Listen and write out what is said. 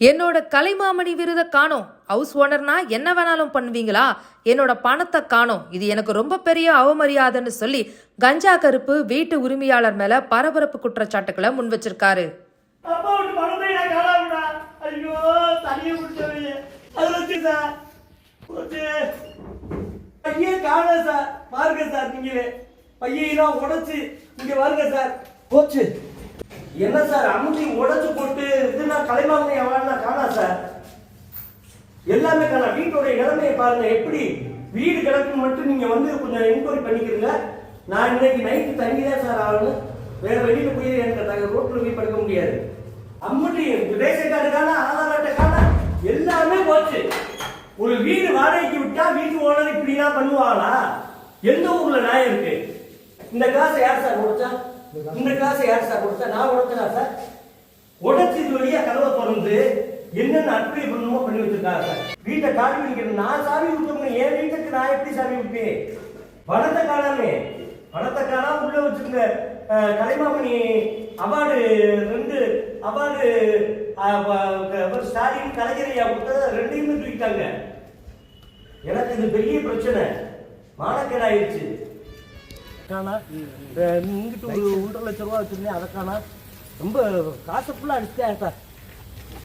என்னோட கலைமாமணி விருத காணோம். ஹவுஸ் ஓனர்னா என்ன வேணாலும் பண்ணுவீங்களா? என்னோட பணத்தை காணோம். இது எனக்கு ரொம்ப பெரிய அவமரியாதைன்னு சொல்லி கஞ்சா கருப்பு வீட்டு உரிமையாளர் மேல பரபரப்பு குற்றச்சாட்டுகளை முன் வச்சிருக்காரு. பையன் காண சார். பாருங்க சார் நீங்களே. உடைச்சு இங்க பாருங்க சார். போச்சு. என்ன சார் அமுத்தி உடைச்சு போட்டு இது நான் கலைமாமணி காணா சார்? எல்லாமே காணா. வீட்டோட நிலைமையை பாருங்க. எப்படி வீடு கிடக்கு மட்டும் நீங்க வந்து கொஞ்சம் என்கொயரி பண்ணிக்கிறீங்க. நான் இன்னைக்கு நைட்டு தங்கி தான் சார் ஆகணும். வேற வெளியில போய் எனக்கு தங்க ரோட்ல போய் படுக்க முடியாது. அம்முட்டி ரேஷன் கார்டு காணா ஆதார் அட்டை காணா எல்லாமே போச்சு. ஒரு வீடு வாடகைக்கு விட்டா வீட்டு ஓனர் இப்படிலாம் பண்ணுவாங்களா எந்த ஊர்ல நான் இருக்கு? இந்த காசை யார் சார் முடிச்சா இந்த காசை யார் சார் கொடுத்தா? நான் உடச்சினா சார் உடச்சி இது வழியா கதவை திறந்து என்னென்ன அற்புதம் பண்ணணுமோ பண்ணி வச்சிருக்காங்க சார் வீட்டை காவி வைக்கிறேன் நான் சாவி விட்டோம்னு என் வீட்டுக்கு நான் எப்படி சாவி விட்டேன் பணத்தை காணாமே பணத்தை காணாம உள்ள வச்சிருந்த கலைமாமணி அவார்டு ரெண்டு அவார்டு ஸ்டாலின் கலைஞரையா கொடுத்தது ரெண்டையுமே தூக்கிட்டாங்க. எனக்கு இது பெரிய பிரச்சனை. மானக்கேடாயிருச்சு. காணா. இங்கிட்டு ஒரு ஒன்றரை லட்ச ரூபா வச்சிருந்தேன் அதை காணா. ரொம்ப காசு ஃபுல்லாக அடிச்சுட்டேன் சார்